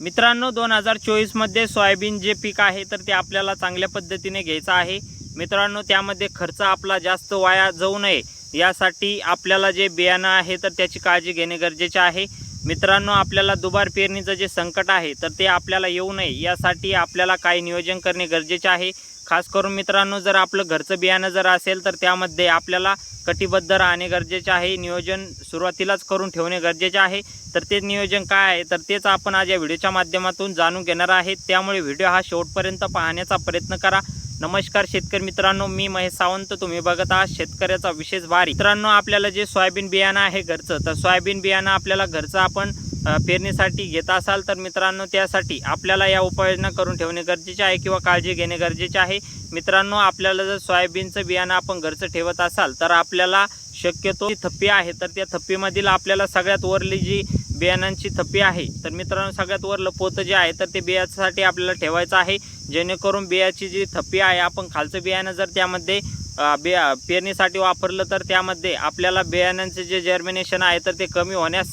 मित्रांनो दोन हजार चोवीसमध्ये सोयाबीन जे पीक आहे तर ते आपल्याला चांगल्या पद्धतीने घ्यायचं आहे. मित्रांनो त्यामध्ये खर्च आपला जास्त वाया जाऊ नये. यासाठी आपल्याला जे बियाणं आहे तर त्याची काळजी घेणे गरजेचे आहे. मित्रांनो आपल्याला दुबार पेरणीचं जे संकट आहे तर ते आपल्याला येऊ नये. यासाठी आपल्याला काही नियोजन करणे गरजेचे आहे. खास करून मित्रांनो जर आपलं घरचं बियाणं जर असेल तर त्यामध्ये आपल्याला कटिबद्ध राहणे गरजेचे आहे. नियोजन सुरुवातीलाच करून ठेवणे गरजेचे आहे. तर ते नियोजन काय आहे तर तेच आपण आज या व्हिडिओच्या माध्यमातून जाणून घेणार आहे. त्यामुळे व्हिडिओ हा शेवटपर्यंत पाहण्याचा प्रयत्न करा. नमस्कार शेतकरी मित्रांनो मी महेश सावंत. तुम्ही बघत आहात शेतकऱ्याचा विशेष भारी मित्रांनो आपल्याला जे सोयाबीन बियाणं आहे घरचं तर सोयाबीन बियाणं आपल्याला घरचं आपण पेरणीसाठी घेत असाल तर मित्रांनो त्यासाठी आपल्याला या उपाययोजना करून ठेवणे गरजेचे आहे किंवा काळजी घेणे गरजेचे आहे. मित्रांनो आपल्याला जर सोयाबीनचं बियाणं आपण घरचं ठेवत असाल तर आपल्याला शक्यतो थप्पी आहे तर त्या थप्पीमधील आपल्याला सगळ्यात वरली जी बियाणांची थप्पी आहे. तर मित्रांनो सगळ्यात वरलं पोतं जे आहे तर ते बियासाठी आपल्याला ठेवायचं आहे. जेणेकरून बियाची जी थप्पी आहे आपण खालचं बियाणं जर त्यामध्ये बिया पेरणीसाठी वापरलं तर त्यामध्ये आपल्याला बियाण्यांचे जे जर्मिनेशन आहे तर ते कमी होण्यास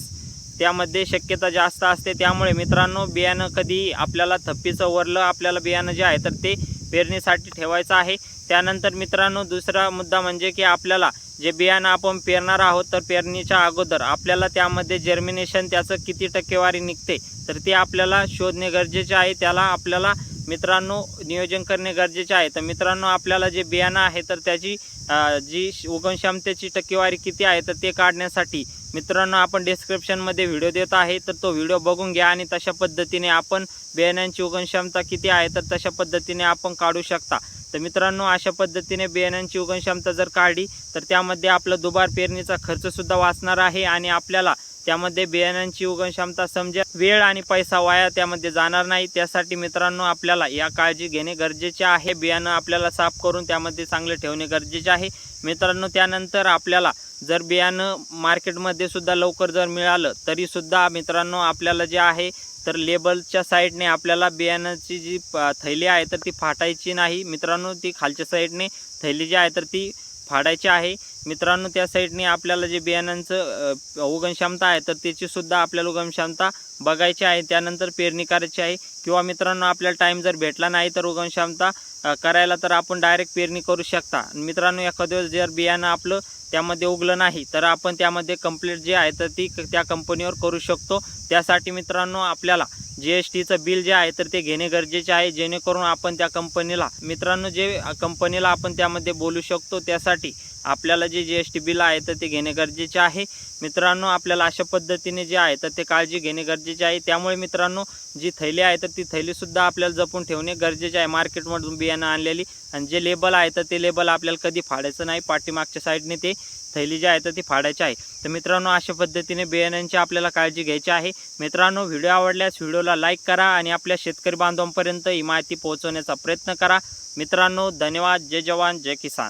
त्यामध्ये शक्यता जास्त असते. त्यामुळे मित्रांनो बियाणं कधी आपल्याला थप्पीचं वरलं आपल्याला बियाणं जे आहे तर ते पेरणीसाठी ठेवायचं आहे. त्यानंतर मित्रांनो दुसरा मुद्दा म्हणजे की आपल्याला जे बियाणं आपण पेरणार आहोत तर पेरणीच्या अगोदर आपल्याला त्यामध्ये जर्मिनेशन त्याचं किती टक्केवारी निघते तर ते आपल्याला शोधणे गरजेचे आहे. त्याला आपल्याला मित्रांनो नियोजन करणे गरजेचे आहे. तर मित्रांनो आपल्याला जे बियाणं आहे तर त्याची अ, जी उगमक्षमतेची टक्केवारी किती आहे तर ते काढण्यासाठी मित्रांनो आपण डिस्क्रिप्शनमध्ये व्हिडिओ देत आहे. तर तो व्हिडिओ बघून घ्या आणि तशा पद्धतीने आपण बियाण्यांची उगमक्षमता किती आहे तर तशा पद्धतीने आपण काढू शकता. तर मित्रांनो अशा पद्धतीने बियाण्यांची उगमक्षमता जर काढली तर त्यामध्ये आपला दुबार पेरणीचा खर्चसुद्धा वाचणार आहे आणि आपल्याला त्यामध्ये बियाण्यांची उगमक्षमता समजा वेळ आणि पैसा वाया त्यामध्ये जाणार नाही. त्यासाठी मित्रांनो आपल्याला या काळजी घेणे गरजेचे आहे. बियाणं आपल्याला साफ करून त्यामध्ये चांगले ठेवणे गरजेचे आहे. मित्रांनो त्यानंतर आपल्याला जर बियाणं मार्केटमध्ये सुद्धा लवकर जर मिळालं तरीसुद्धा मित्रांनो आपल्याला जे आहे तर लेबलच्या साईडने आपल्याला बियाणाची जी थैली आहे तर ती फाटायची नाही. मित्रांनो ती खालच्या साईडने थैली जी आहे तर ती फाडायचे आहे. मित्रांनो त्या साईडने आपल्याला जे बियाण्यांचं उगमक्षमता आहे तर त्याचीसुद्धा आपल्याला उगमक्षमता बघायची आहे. त्यानंतर पेरणी करायची आहे. किंवा मित्रांनो आपल्याला टाईम जर भेटला नाही तर उगमक्षमता करायला तर आपण डायरेक्ट पेरणी करू शकता. मित्रांनो एखाद्या वेळेस जर बियाणं आपलं त्यामध्ये उगलं नाही तर आपण त्यामध्ये कंप्लीट जे आहे तर ती क- त्या कंपनीवर करू शकतो. त्यासाठी मित्रांनो आपल्याला जी एस टीचं बिल जे आहे तर ते घेणे गरजेचे आहे. जेणेकरून आपण त्या कंपनीला मित्रांनो जे कंपनीला आपण त्यामध्ये बोलू शकतो त्यासाठी आपल्याला जे जी एस टी बिल आहे तर ते घेणे गरजेचे आहे. मित्रांनो आपल्याला अशा पद्धतीने जे आहे तर ते काळजी घेणे गरजेचे आहे. त्यामुळे मित्रांनो जी थैली आहे तर ती थैलीसुद्धा आपल्याला जपून ठेवणे गरजेचे आहे. मार्केटमधून बियाणं आणलेली आणि जे लेबल आहे तर ते लेबल आपल्याला कधी फाडायचं नाही. पाठीमागच्या साईडने ते थैली जी आहे तर ती फाडायची आहे. तर मित्रांनो अशा पद्धतीने बियाण्यांची आपल्याला काळजी घ्यायची आहे. मित्रांनो व्हिडिओ आवडल्यास व्हिडिओला लाईक करा आणि आपल्या शेतकरी बांधवांपर्यंत ही माहिती पोहोचवण्याचा प्रयत्न करा. मित्रांनो धन्यवाद. जय जवान जय किसान.